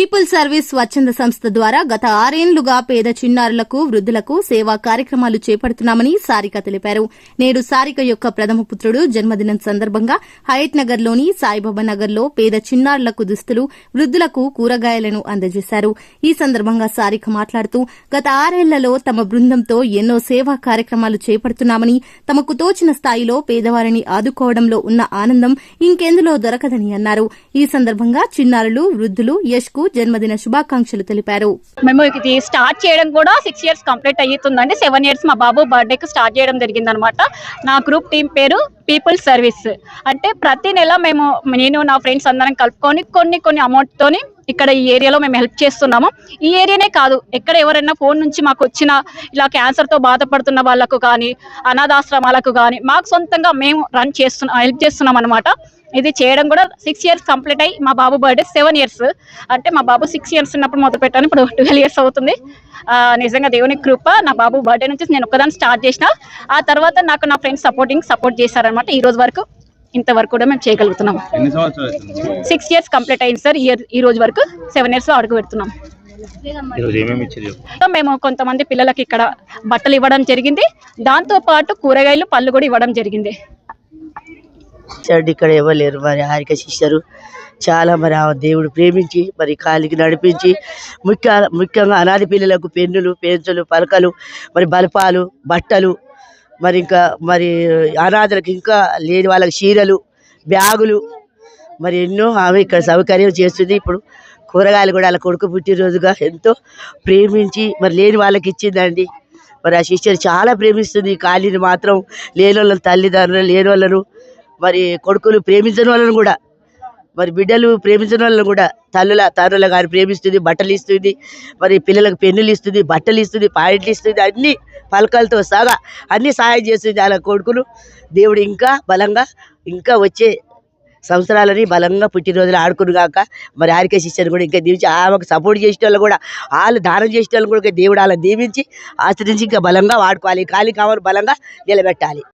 People service స్వచ్ఛంద సంస్థ ద్వారా గత ఆరేండ్లుగా పేద చిన్నారులకు వృద్ధులకు సేవా కార్యక్రమాలు చేపడుతున్నామని సారిక తెలిపారు. నేడు సారిక యొక్క ప్రథమ పుత్రుడు జన్మదినం సందర్భంగా హయత్ నగర్లోని సాయిబాబా నగర్లో పేద చిన్నారులకు దుస్తులు వృద్ధులకు కూరగాయలను అందజేశారు. ఈ సందర్భంగా సారిక మాట్లాడుతూ గత ఆరేళ్ళలో తమ బృందంతో ఎన్నో సేవా కార్యక్రమాలు చేపడుతున్నామని తమకు తోచిన స్థాయిలో పేదవారిని ఆదుకోవడంలో ఉన్న ఆనందం ఇంకెందులో దొరకదని అన్నారు. ఈ సందర్భంగా చిన్నారులు వృద్ధులు యష్కు జన్మదిన శుభాకాంక్షలు తెలిపారు. మేము ఇది స్టార్ట్ చేయడం కూడా సిక్స్ ఇయర్స్ కంప్లీట్ అయ్తుందండి. సెవెన్ ఇయర్స్ మా బాబు బర్త్డేకి స్టార్ట్ చేయడం జరిగింది అనమాట నా గ్రూప్ టీం పేరు పీపుల్ సర్వీస్ అంటే ప్రతి నెల మేము నేను నా ఫ్రెండ్స్ అందరం కలుపుకొని కొన్ని కొన్ని అమౌంట్ తోని ఇక్కడ ఈ ఏరియాలో మేము హెల్ప్ చేస్తున్నాము. ఈ ఏరియానే కాదు ఎక్కడ ఎవరైనా ఫోన్ నుంచి మాకు వచ్చిన ఇలా క్యాన్సర్తో బాధపడుతున్న వాళ్ళకు కానీ అనాథాశ్రమాలకు కానీ మాకు సొంతంగా మేము రన్ చేస్తున్నాం హెల్ప్ చేస్తున్నాం అనమాట ఇది చేయడం కూడా సిక్స్ ఇయర్స్ కంప్లీట్ అయ్యి మా బాబు బర్త్డే సెవెన్ ఇయర్స్ అంటే మా బాబు సిక్స్ ఇయర్స్ ఉన్నప్పుడు మొదలు పెట్టాను ఇప్పుడు ట్వెల్వ్ ఇయర్స్ అవుతుంది. నిజంగా దేవుని కృప నా బాబు బర్త్డే నుంచి నేను ఒక్కదాన్ని స్టార్ట్ చేసిన. ఆ తర్వాత నాకు నా ఫ్రెండ్స్ సపోర్టింగ్ సపోర్ట్ చేశారనమాట ఈ రోజు వరకు ఇంతవరకు కూడా మేము చేయగలుగుతున్నాం. సిక్స్ ఇయర్స్ కంప్లీట్ అయింది సార్ ఇయర్ ఈ రోజు వరకు సెవెన్ ఇయర్స్లో అడుగు పెడుతున్నాం. మేము కొంతమంది పిల్లలకి ఇక్కడ బట్టలు ఇవ్వడం జరిగింది. దాంతో పాటు కూరగాయలు పళ్ళు కూడా ఇవ్వడం జరిగింది. చూడండి ఇక్కడ ఇవ్వలేరు మరి హారిక శిష్యరు చాలా మరి ఆ దేవుడు ప్రేమించి మరి కాలికి నడిపించి ముఖ్య ముఖ్యంగా అనాథ పిల్లలకు పెన్నులు పెన్సులు పలకలు మరి బలపాలు బట్టలు మరి ఇంకా మరి అనాథలకు ఇంకా లేని వాళ్ళకి చీరలు బ్యాగులు మరి ఎన్నో ఆమె ఇక్కడ సౌకర్యం చేస్తుంది. ఇప్పుడు కూరగాయలు కూడా అలా కొడుకు పుట్టినరోజుగా ఎంతో ప్రేమించి మరి లేని వాళ్ళకి ఇచ్చిందండి. మరి ఆ సిస్టర్ చాలా ప్రేమిస్తుంది. ఈ ఖాళీని మాత్రం లేని వాళ్ళ తల్లిదండ్రులు లేని వాళ్ళను మరి కొడుకులు ప్రేమించని వాళ్ళని కూడా మరి బిడ్డలు ప్రేమించిన వాళ్ళని కూడా తల్లుల తండ్రుల గారు ప్రేమిస్తుంది బట్టలు ఇస్తుంది మరి పిల్లలకు పెన్నులు ఇస్తుంది బట్టలు ఇస్తుంది పాయింట్లు ఇస్తుంది అన్ని పలకలతో సగా అన్ని సహాయం చేస్తుంది అలా కొడుకులు. దేవుడు ఇంకా బలంగా ఇంకా వచ్చే సంవత్సరాలని బలంగా పుట్టినరోజులు ఆడుకుని కాక మరి ఆరికే శిష్యాన్ని కూడా ఇంకా దీవించి ఆమెకు సపోర్ట్ చేసిన వాళ్ళు కూడా వాళ్ళు దానం చేసిన వాళ్ళు కూడా దేవుడు వాళ్ళని దీవించి ఆచరించి ఇంకా బలంగా వాడుకోవాలి. ఖాళీ కావాలి బలంగా నిలబెట్టాలి.